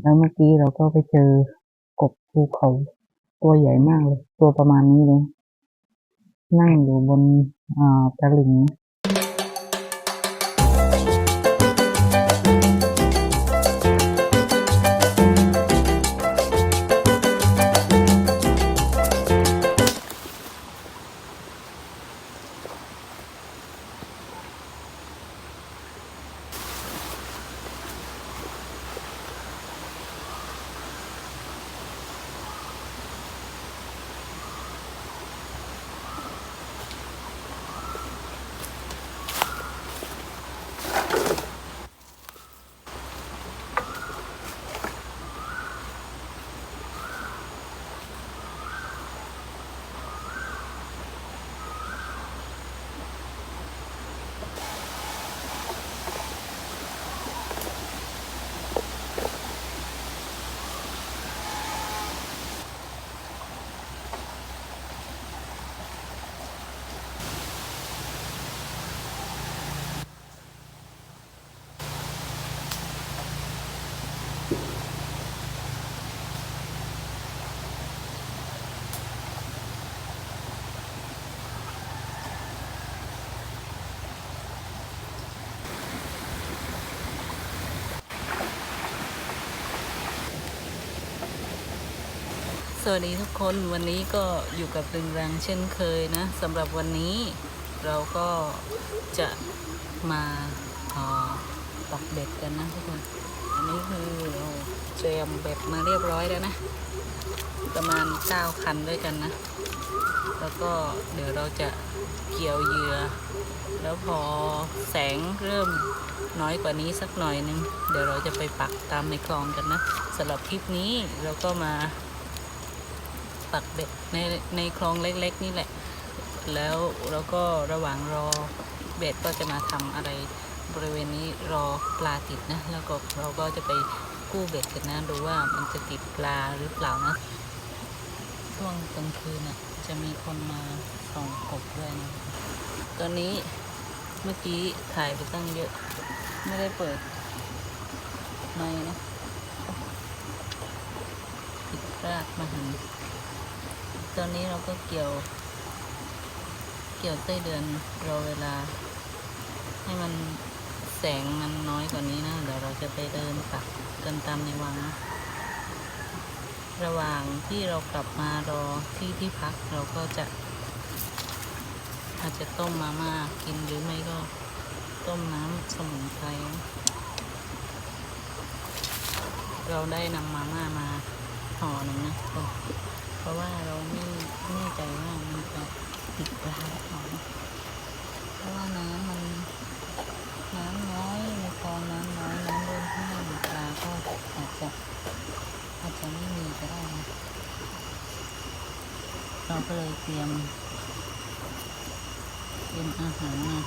แล้วเมื่อกี้เราก็ไปเจอกบภูเขาตัวใหญ่มากเลย ตัวประมาณนี้เลย นั่งอยู่บนอ่าตะลิง วัสดีทุกคนวันนี้ก็อยู่กับดึงรังเช่นเคยนะสำหรับวันนี้เราก็จะมาเอ่อปักเบ็ดกันนะทุกคน อันนี้คือเราเตรียมเบ็ดมาเรียบร้อยแล้วนะ ประมาณ9คันด้วยกันนะ แล้วก็เดี๋ยวเราจะเกี่ยวเหยื่อ แล้วพอแสงเริ่มน้อยกว่านี้สักหน่อยนึง เดี๋ยวเราจะไปปักตามในคลองกันนะสำหรับคลิปนี้เราก็มา ปักเบ็ดในในคลองเล็กๆ นี่แหละ แล้วเราก็ระหว่างรอเบ็ดก็จะมาทำอะไรบริเวณนี้รอปลาติดนะ แล้วก็เราก็จะไปกู้เบ็ดกันนะดูว่ามันจะติดปลาหรือเปล่านะช่วงกลางคืนน่ะจะมีคนมาส่องกบด้วยนะตอนนี้เมื่อกี้ถ่ายไปตั้งเยอะ ไม่ได้เปิดไม่นะผิดพลาดมาหัน ตอนนี้เราก็เกี่ยว เกี่ยวไส้เดือนรอเวลา ให้มันแสงมันน้อยกว่านี้นะ เดี๋ยวเราจะไปเดินปักกันตามในวังนะระหว่างที่เรากลับมารอที่ที่พักเราก็จะ อาจจะต้มมาม่ากินหรือไม่ก็ ต้มน้ำสมุนไพรเราได้นำมาม่ามาห่อหนึ่งนะ ราะว่าเราไม่แน่ใจว่ามันจะติดปลาหรือเปล่าเพราะว่าน้ำมันน้ำน้อยในคลองน้ำน้อยน้ำเริ่มแห้งปลาก็อาจจะอาจจะไม่มีก็ได้นะเราก็เลยเตรียมเตรียมอาหารมา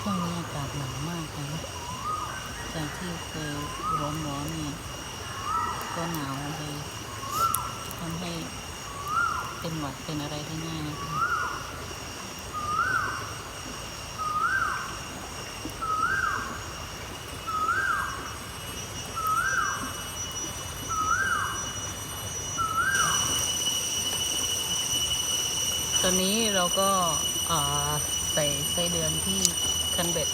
ช่วงนี้อากาศหนาวมากเลย จากที่เคยร้อนร้อนๆเนี่ย ก็หนาวเลยทำให้เป็นหวัดเป็นอะไรได้ง่ายนะคะตอนนี้เราก็ใส่ไส้เดือนที่คันเบ็ด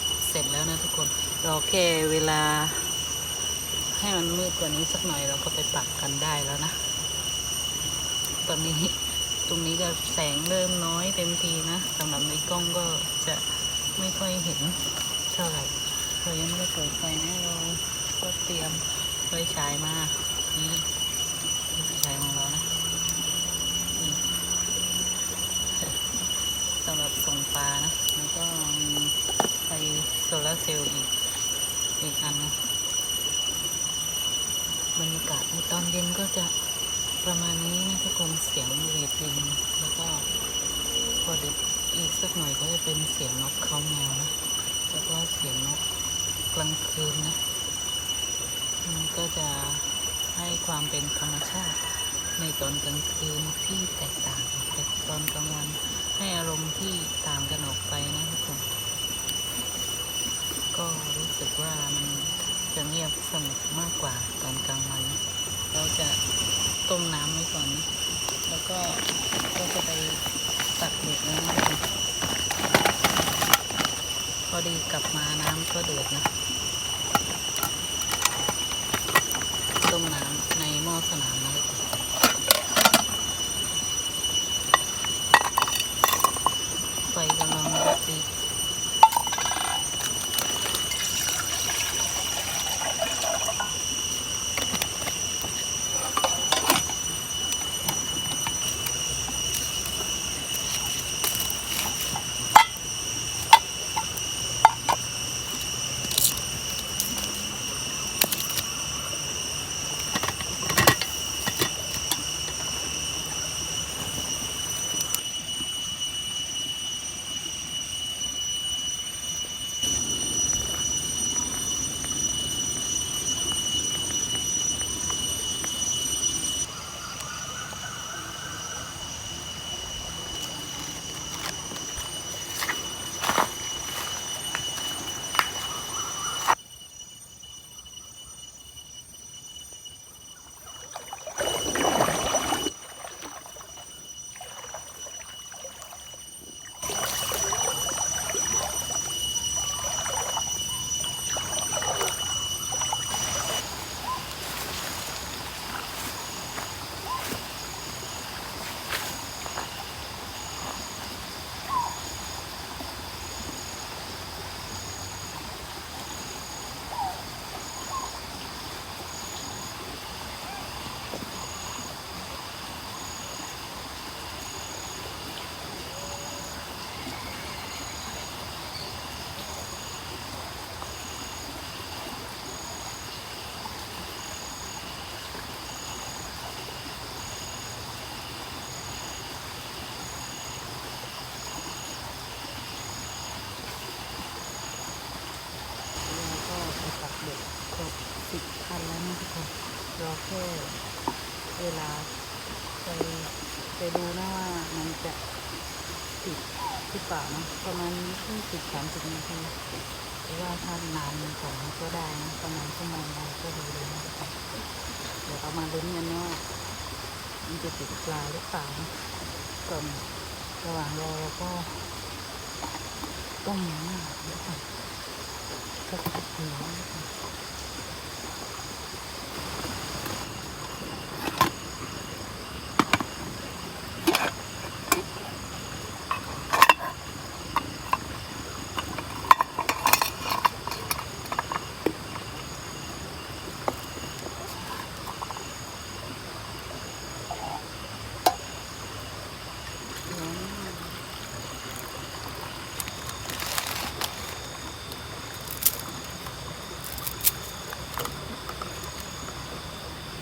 รอแค่เวลา ให้มันมืดกว่านี้สักหน่อยเราก็ไปปักกันได้แล้วนะ ตอนนี้ตรงนี้ก็แสงเริ่มน้อยเต็มทีนะสำหรับในกล้องก็จะไม่ค่อยเห็นเท่าไหร่เรายังไม่ได้เปิดไฟนะเราก็เตรียมไฟฉายมา นี่ไฟฉายของเรานะนี่สำหรับส่งปลานะแล้วก็มีไฟโซลาร์เซลล์อีก อีกอันนะบรรยากาศในตอนเย็นก็จะประมาณนี้นะทุกคนเสียงหวีดลิงแล้วก็พอดึกอีกสักหน่อยก็จะเป็นเสียงนกเขาแมวนะแล้วก็เสียงนกกลางคืนนะมันก็จะให้ความเป็นธรรมชาติในตอนกลางคืนที่แตกต่างจากตอนกลางวันให้อารมณ์ที่ต่างกันออกไปนะทุกคนก็ สึกว่ามันจะเงียบสงบมากกว่าตอนกลางวัน เราจะต้มน้ำไว้ก่อนนะแล้วก็ก็จะไปตักเด็ดแล้วนะพอดีกลับมาน้ำก็เดือดนะ ไปไปดูนะว่ามันจะติดหรือเปล่านะประมาณยี่สิบสามสิบนาทีหรือว่าถ้านานกว่านั้นก็ได้นะประมาณชั่วโมงได้ก็ดีเลยนะเดี๋ยวเรามาลุ้นกันะว่ามันจะติดปลาหรือเปล่านะก่อนระหว่างรอเราก็ต้มน้ำทุกคนก็ติดเหนียวนะ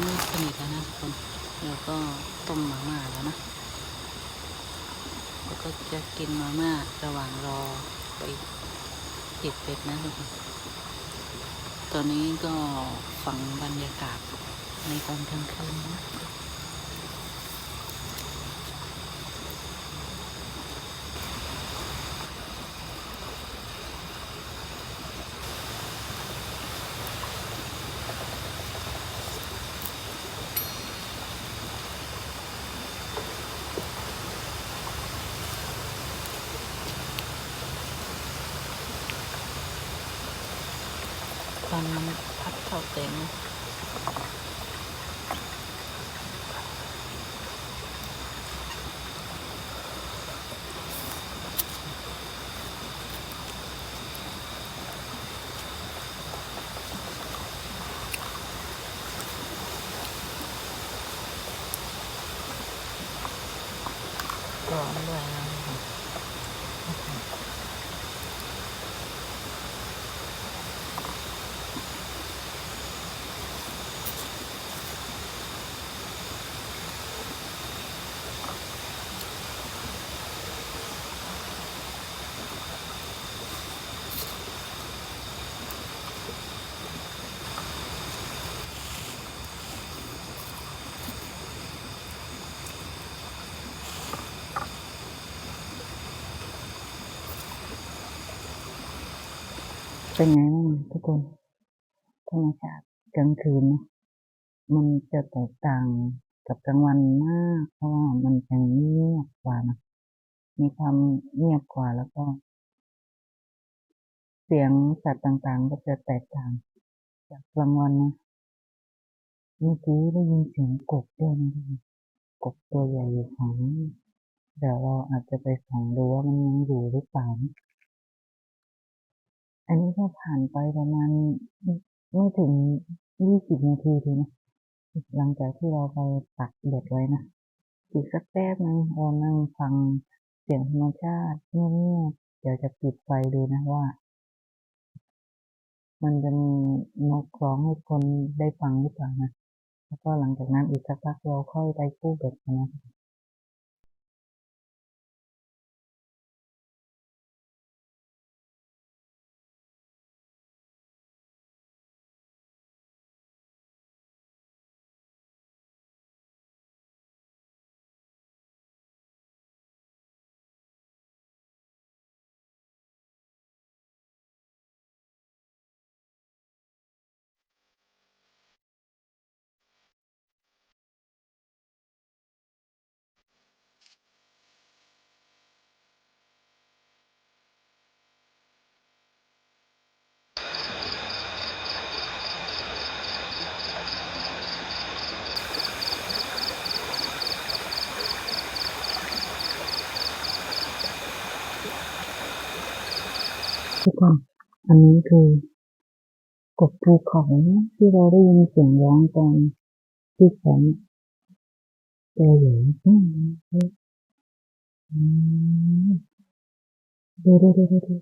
มืดสนิทแล้วนะทุกคนแล้วก็ต้มมาม่าแล้วนะแล้วก็จะกินมาม่าระหว่างรอไปติดเป็ดนะทุกคนตอนนี้ก็ฟังบรรยากาศในตอนกลางคืนนะ ตอนนั้น พั เป็นไงบ้างทุกคนธรรมชาติกลางคืนนะมันจะแตกต่างกับกลางวันมาก เพราะว่ามันจะเงียบกว่านะมีความเงียบกว่าแล้วก็ เสียงสัตว์ต่างๆ ก็จะแตกต่าง จากกลางวันนะเมื่อกี้ได้ยินเสียงกบด้วยนะกคนกบตัวใหญ่อยู่ฝั่งเดี๋ยวเราอาจจะไปส่องดูว่ามันยังอยู่หรือเปล่านะ อันนี้ก็ผ่านไปประมาณไม่ถึงยี่สิบนาทีทีนะหลังจากที่เราไปปักเบ็ดไว้นะอีกสักแป๊บนึงเรานั่งฟังเสียงธรรมชาติเงียบๆเดี๋ยวจะปิดไฟดูนะว่า มันจะมีนกร้องให้คนได้ฟังหรือเปล่านะแล้วก็หลังจากนั้นอีกสักพักเราค่อยไปกู้เบ็ดนะ ทุกคน อันนี้คือกบภูเขาที่เราได้ยินเสียงร้องตอนที่แสงตัวใหญ่เลยอืมดูดูดูดูดู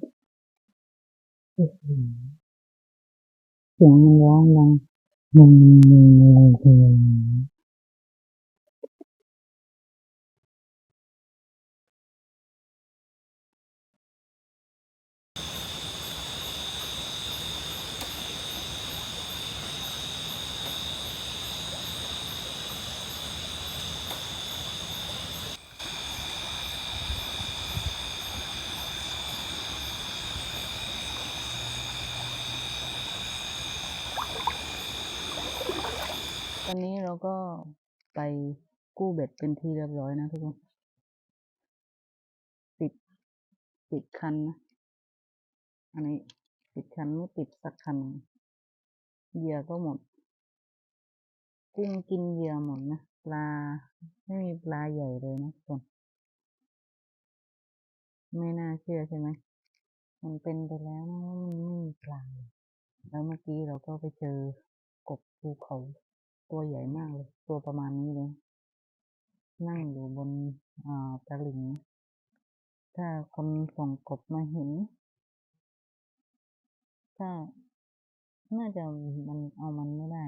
โอ้โหเสียงมันร้องดังมึงมึงมึง เราก็ไปกู้เบ็ดเป็นที่เรียบร้อยนะทุกคนติดติดคันนะอันนี้ติดคันไม่ติดสักคันเหยื่อก็หมด กุ้งกินเหยื่อหมดนะปลาไม่มีปลาใหญ่เลยนะทุกคนไม่น่าเชื่อใช่ไหมมันเป็นไปแล้วนะว่ามันไม่มีปลาแล้วเมื่อกี้เราก็ไปเจอกบภูเขา ตัวใหญ่มากเลย ตัวประมาณนี้เลย นั่งอยู่บนอ่าตลิ่งถ้าคนส่งกบมาเห็น ถ้า น่าจะมันเอามันไม่ได้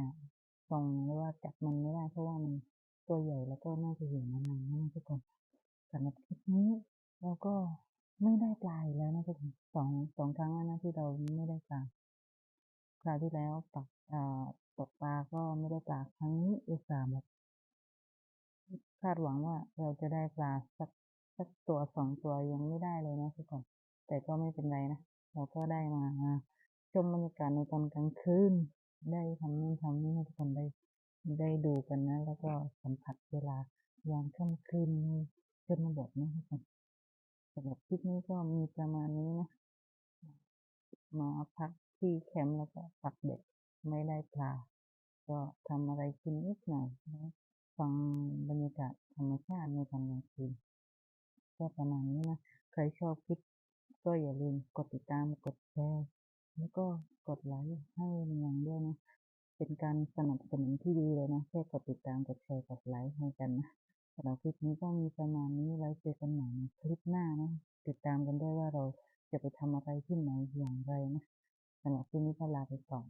ส่งหรือว่าจับมันไม่ได้ เพราะว่ามันตัวใหญ่แล้วก็น่าจะอยู่มานานมากทุกคนสำหรับคลิปนี้เราก็ไม่ได้ปลาอีกแล้วนะทุกคนสองสองครั้งแล้วนะที่เราไม่ได้ปลา คราวที่แล้วปักตกปลาก็ไม่ได้ปลาครั้งนี้อุตส่าห์แบบคาดหวังว่าเราจะได้ปลาสักสักตัวสองตัวยังไม่ได้เลยนะทุกคนแต่ก็ไม่เป็นไรนะเราก็ได้มาชมบรรยากาศในตอนกลางคืนได้ทำนู่นทำนี้ทุกคนได้ได้ดูกันนะ แล้วก็สัมผัสเวลายามค่ำคืนในชนบทนะทุกคนสำหรับคลิปนี้ก็มีประมาณนี้นะมาพัก ที่แคมป์แล้วก็ปักเบ็ดไม่ได้ปลา ก็ทำอะไรกินนิดหน่อยแล้วฟังบรรยากาศธรรมชาติในตอนกลางคืนก็ประมาณนี้นะ ใครชอบคลิปก็อย่าลืมกดติดตามกดแชร์แล้วก็กดไลค์ให้ยังด้วยนะ เป็นการสนับสนุนที่ดีเลยนะ แค่กดติดตามกดแชร์กดไลค์ให้กันนะสำหรับคลิปนี้ก็มีประมาณนี้ไว้เจอกันใหม่ในคลิปหน้านะ ติดตามกันด้วยว่าเราจะไปทำอะไรที่ไหนอย่างไรนะ สำหรัที่นี้ก็ลาไปก่อน